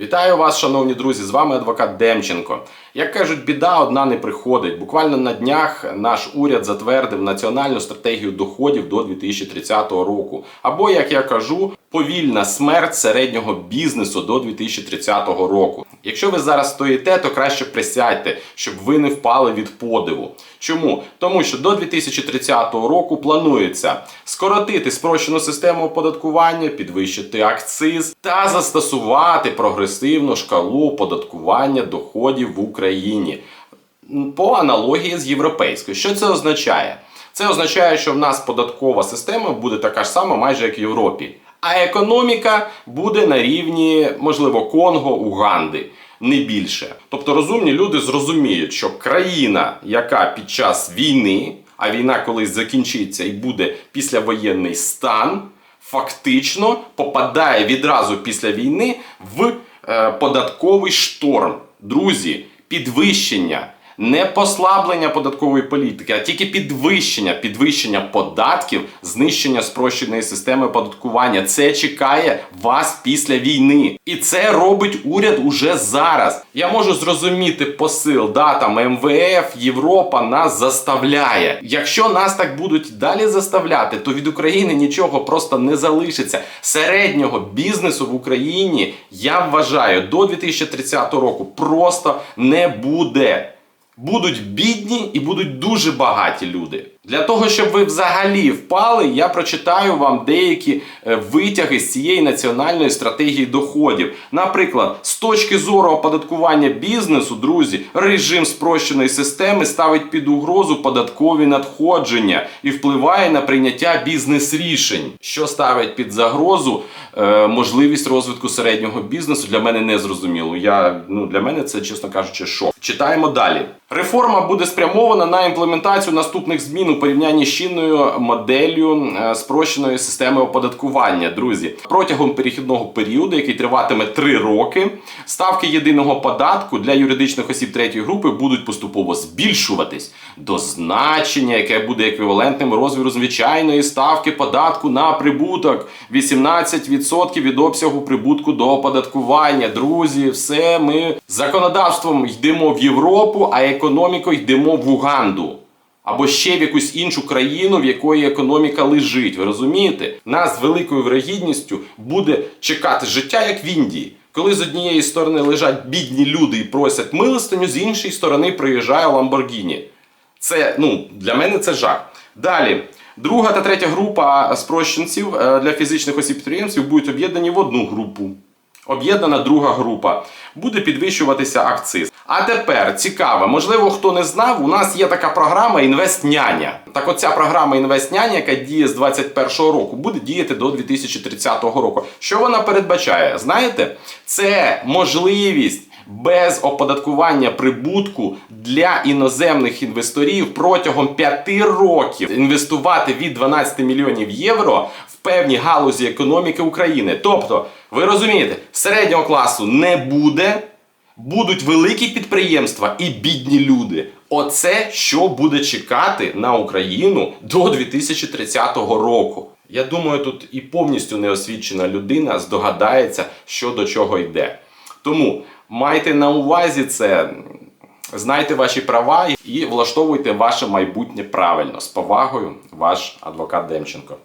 Вітаю вас, шановні друзі! З вами адвокат Демченко. Як кажуть, біда одна не приходить. Буквально на днях наш уряд затвердив національну стратегію доходів до 2030 року. Або, як я кажу, повільна смерть середнього бізнесу до 2030 року. Якщо ви зараз стоїте, то краще присядьте, щоб ви не впали від подиву. Чому? Тому що до 2030 року планується скоротити спрощену систему оподаткування, підвищити акциз та застосувати прогресивну шкалу оподаткування доходів в Україні по аналогії з європейською. Що це означає? Це означає, що в нас податкова система буде така ж сама, майже як в Європі. А економіка буде на рівні, можливо, Конго, Уганди. Не більше. Тобто розумні люди зрозуміють, що країна, яка під час війни, а війна колись закінчиться і буде післявоєнний стан, фактично попадає відразу після війни в е, податковий шторм. Друзі, підвищення. Не послаблення податкової політики, а тільки підвищення, підвищення податків, знищення спрощеної системи оподаткування. Це чекає вас після війни. І це робить уряд уже зараз. Я можу зрозуміти посил, да, там МВФ, Європа нас заставляє. Якщо нас так будуть далі заставляти, то від України нічого просто не залишиться. Середнього бізнесу в Україні я вважаю до 2030 року просто не буде. Будуть бідні і будуть дуже багаті люди. Для того, щоб ви взагалі впали, я прочитаю вам деякі е, витяги з цієї національної стратегії доходів. Наприклад, з точки зору оподаткування бізнесу, друзі, режим спрощеної системи ставить під угрозу податкові надходження і впливає на прийняття бізнес-рішень, що ставить під загрозу е, можливість розвитку середнього бізнесу. Для мене не зрозуміло. Я ну для мене це, чесно кажучи, шок. Читаємо далі. Реформа буде спрямована на імплементацію наступних змін порівнянні з чинною моделлю е, спрощеної системи оподаткування. Друзі, протягом перехідного періоду, який триватиме 3 роки, ставки єдиного податку для юридичних осіб третьої групи будуть поступово збільшуватись до значення, яке буде еквівалентним розміру звичайної ставки податку на прибуток 18% від обсягу прибутку до оподаткування. Друзі, все ми законодавством йдемо в Європу, а економікою йдемо в Уганду. Або ще в якусь іншу країну, в якої економіка лежить. Ви розумієте? Нас з великою вирогідністю буде чекати життя, як в Індії. Коли з однієї сторони лежать бідні люди і просять милостиню, з іншої сторони приїжджає Ламборгіні. Це ну для мене це жах. Далі. Друга та третя група спрощенців е, для фізичних осіб підприємців будуть об'єднані в одну групу. Об'єднана друга група. Буде підвищуватися акциз. А тепер цікаво, можливо, хто не знав, у нас є така програма Інвестняня. Так оця програма Інвестняня, яка діє з 2021 року, буде діяти до 2030 року. Що вона передбачає? Знаєте, це можливість без оподаткування прибутку для іноземних інвесторів протягом 5 років інвестувати від 12 мільйонів євро в певні галузі економіки України. Тобто, ви розумієте, середнього класу не буде. Будуть великі підприємства і бідні люди. Оце що буде чекати на Україну до 2030 року. Я думаю, тут і повністю неосвічена людина здогадається, що до чого йде. Тому майте на увазі це, знайте ваші права і влаштовуйте ваше майбутнє правильно. З повагою, ваш адвокат Демченко.